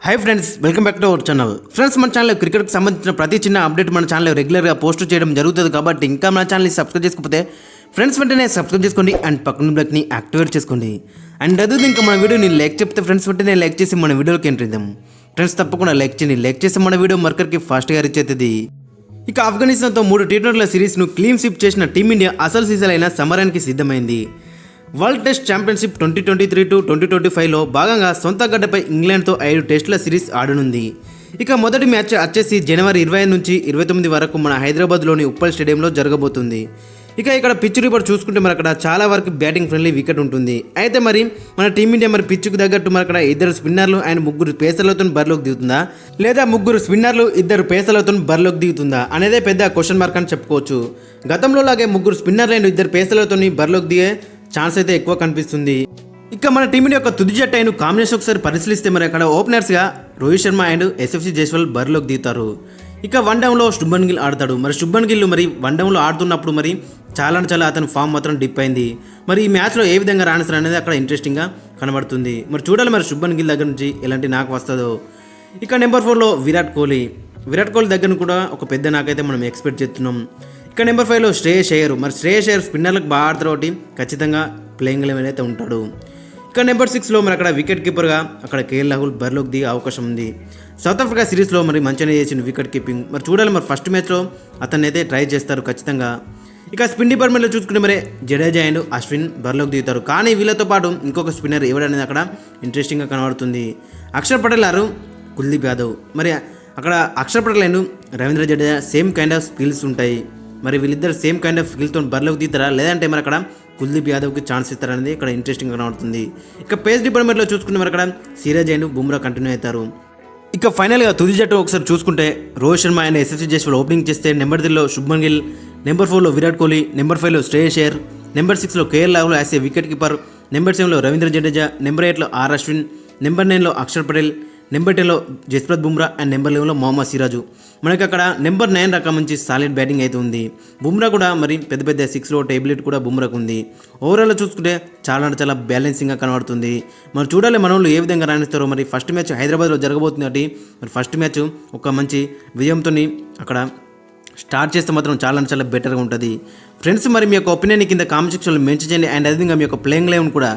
Hi friends welcome back to our channel friends మన channel క్రికెట్కి సంబంధించిన ప్రతి చిన్న అప్డేట్ మన ఛానల్ రెగ్యులర్గా పోస్ట్ చేయడం జరుగుతుంది కాబట్టి ఇంకా మన ఛానల్ని సబ్స్క్రైబ్ చేసుకోకపోతే ఫ్రెండ్స్ వెంటనే సబ్స్క్రైబ్ చేసుకోండి అండ్ పక్కన బ్లాక్ని యాక్టివేట్ చేసుకోండి. అండ్ అదే ఇంకా మన వీడియోని లైక్ చెప్తే ఫ్రెండ్స్ వెంటనే లైక్ చేసి మన వీడియోకి ఎంట్రీద్దాం ఫ్రెండ్స్ తప్పకుండా లైక్ చేయండి. లైక్ చేసి మన వీడియో మర్కర్కి ఫాస్ట్గా రీచ్ అవుతుంది. ఇక ఆఫ్ఘనిస్తాన్తో మూడు టీ ట్వంటీల సిరీస్ను క్లీన్ స్విప్ చేసిన టీమిండియా అసలు సీజన్ అయిన సమరానికి సిద్ధమైంది. World test championship twenty twenty three to twenty twenty ఫైవ్లో భాగంగా సొంత గడ్డపై ఇంగ్లాండ్తో ఐదు టెస్టుల సిరీస్ ఆడనుంది. ఇక మొదటి మ్యాచ్ వచ్చేసి జనవరి ఇరవై నుంచి ఇరవై తొమ్మిది వరకు మన హైదరాబాద్లోని ఉప్పల్ స్టేడియంలో జరగబోతుంది. ఇక ఇక్కడ పిచ్ రిపోర్ట్ చూసుకుంటే మరి అక్కడ చాలా వరకు బ్యాటింగ్ ఫ్రెండ్లీ వికెట్ ఉంటుంది. అయితే మరి మన టీమిండియా మరి పిచ్చుకు తగ్గట్టు మరి అక్కడ ఇద్దరు స్పిన్నర్లు అండ్ ముగ్గురు పేసర్లతో బరిలోకి దిగుతుందా? లేదా ముగ్గురు స్పిన్నర్లు ఇద్దరు పేసర్లతో బరిలోకి దిగుతుందా? అనేదే పెద్ద క్వశ్చన్ మార్క్ అని చెప్పుకోవచ్చు. గతంలో లాగే ముగ్గురు స్పిన్నర్లు అండ్ ఇద్దరు పేసర్లతో బరిలోకి దిగే ఛాన్స్ అయితే ఎక్కువ కనిపిస్తుంది. ఇక మన టీమిండియా యొక్క తుది జట్టు అయిన కాంబినేషన్ ఒకసారి పరిశీలిస్తే మరి అక్కడ ఓపెనర్స్గా రోహిత్ శర్మ అండ్ ఎస్ఎఫ్సి జైస్వాల్ బరిలోకి దిగుతారు. ఇక వన్ డౌన్లో శుభన్ గిల్ ఆడతాడు. మరి శుభన్ గిల్ మరి వన్ డౌన్లో ఆడుతున్నప్పుడు మరి చాలా అంటే చాలా అతని ఫామ్ మాత్రం డిప్ అయింది. మరి ఈ మ్యాచ్లో ఏ విధంగా రాణిస్తారు అనేది అక్కడ ఇంట్రెస్టింగ్గా కనబడుతుంది. మరి చూడాలి మరి శుభన్ గిల్ దగ్గర నుంచి ఎలాంటి నాకు వస్తుందో. ఇక నెంబర్ ఫోర్లో విరాట్ కోహ్లీ. విరాట్ కోహ్లీ దగ్గర కూడా ఒక పెద్ద నాకైతే మనం ఎక్స్పెక్ట్ చేస్తున్నాం. ఇక నెంబర్ ఫైవ్లో శ్రేయస్ అయ్యర్. మరి శ్రేయస్ అయ్యర్ స్పిన్నర్లకు బాగా ఆడతారు ఖచ్చితంగా ప్లేయింగ్ లెవెన్ అయితే ఉంటాడు. ఇక నెంబర్ సిక్స్లో మరి అక్కడ వికెట్ కీపర్గా అక్కడ కేఎల్ రాహుల్ బరిలోకి దిగే అవకాశం ఉంది. సౌత్ ఆఫ్రికా సిరీస్లో మరి మంచిగానే చేసిన వికెట్ కీపింగ్ మరి చూడాలి మరి ఫస్ట్ మ్యాచ్లో అతన్ని అయితే ట్రై చేస్తారు ఖచ్చితంగా. ఇక స్పిన్ డిపార్ట్మెంట్లో చూసుకుంటే మరి జడేజా అండ్ అశ్విన్ బరిలోకి దిగుతారు. కానీ వీళ్ళతో పాటు ఇంకొక స్పిన్నర్ ఎవడనేది అక్కడ ఇంట్రెస్టింగ్గా కనబడుతుంది. అక్షర్ పటేల్ గారు కుల్దీప్ యాదవ్. మరి అక్కడ Axar Patel and Ravindra Jadeja same kind of skills ఉంటాయి. మరి వీళ్ళిద్దరు సేమ్ కైండ్ ఆఫ్ స్కిల్తో బరిలోకి దిగుతారా? లేదంటే మరి అక్కడ కుల్దీప్ యాదవ్కి ఛాన్స్ ఇస్తారనేది ఇక్కడ ఇంట్రెస్టింగ్ కనబడుతుంది ఇక పేస్ డిపార్ట్మెంట్లో చూసుకుంటే మరి అక్కడ సిరాజ్ అండ్ బుమ్రా కంటిన్యూ అవుతారు. ఇక ఫైనల్గా తుది జట్టు ఒకసారి చూసుకుంటే రోహిత్ శర్మ ఆయన ఎస్ఎస్సీ జైస్వాల్ ఓపెనింగ్ చేస్తే నెంబర్ త్రీలో శుభ్మన్ గిల్ నెంబర్ ఫోర్లో విరాట్ కోహ్లీ నెంబర్ ఫైవ్లో శ్రేయస్ అయ్యర్ నెంబర్ సిక్స్లో KL Rahul as a wicket keeper number సెవెన్లో రవీంద్ర జడేజా నెంబర్ ఎయిట్లో ఆర్ అశ్విన్ నెంబర్ నైన్లో అక్షర్ పటేల్ నెంబర్ టెన్లో జస్ప్రత్ బుమ్రా అండ్ నెంబర్ లెవెన్లో మొహమ్మద్ సిరాజు. మనకి అక్కడ నెంబర్ నైన్ రకం నుంచి సాలిడ్ బ్యాటింగ్ అయితే ఉంది. బుమ్రా కూడా మరి పెద్ద పెద్ద సిక్స్లో టేబులెట్ కూడా బుమ్రాకు ఉంది. ఓవరాల్ చూసుకుంటే చాలా అంటే చాలా బ్యాలెన్సింగ్గా కనబడుతుంది. మరి చూడాలి మన వాళ్ళు ఏ విధంగా రాణిస్తారో మరి ఫస్ట్ మ్యాచ్ హైదరాబాద్లో జరగబోతుంది కాబట్టి మరి ఫస్ట్ మ్యాచ్ ఒక మంచి విజయంతో అక్కడ స్టార్ట్ చేస్తే మాత్రం చాలా అంటే చాలా బెటర్గా ఉంటుంది. ఫ్రెండ్స్ మరి మీ యొక్క ఒపీనియన్ కింద కామెంట్ సెక్షన్లో మెన్షన్ చేయండి. అండ్ అదేవిధంగా మీ యొక్క ప్లేయింగ్ లైవ్ కూడా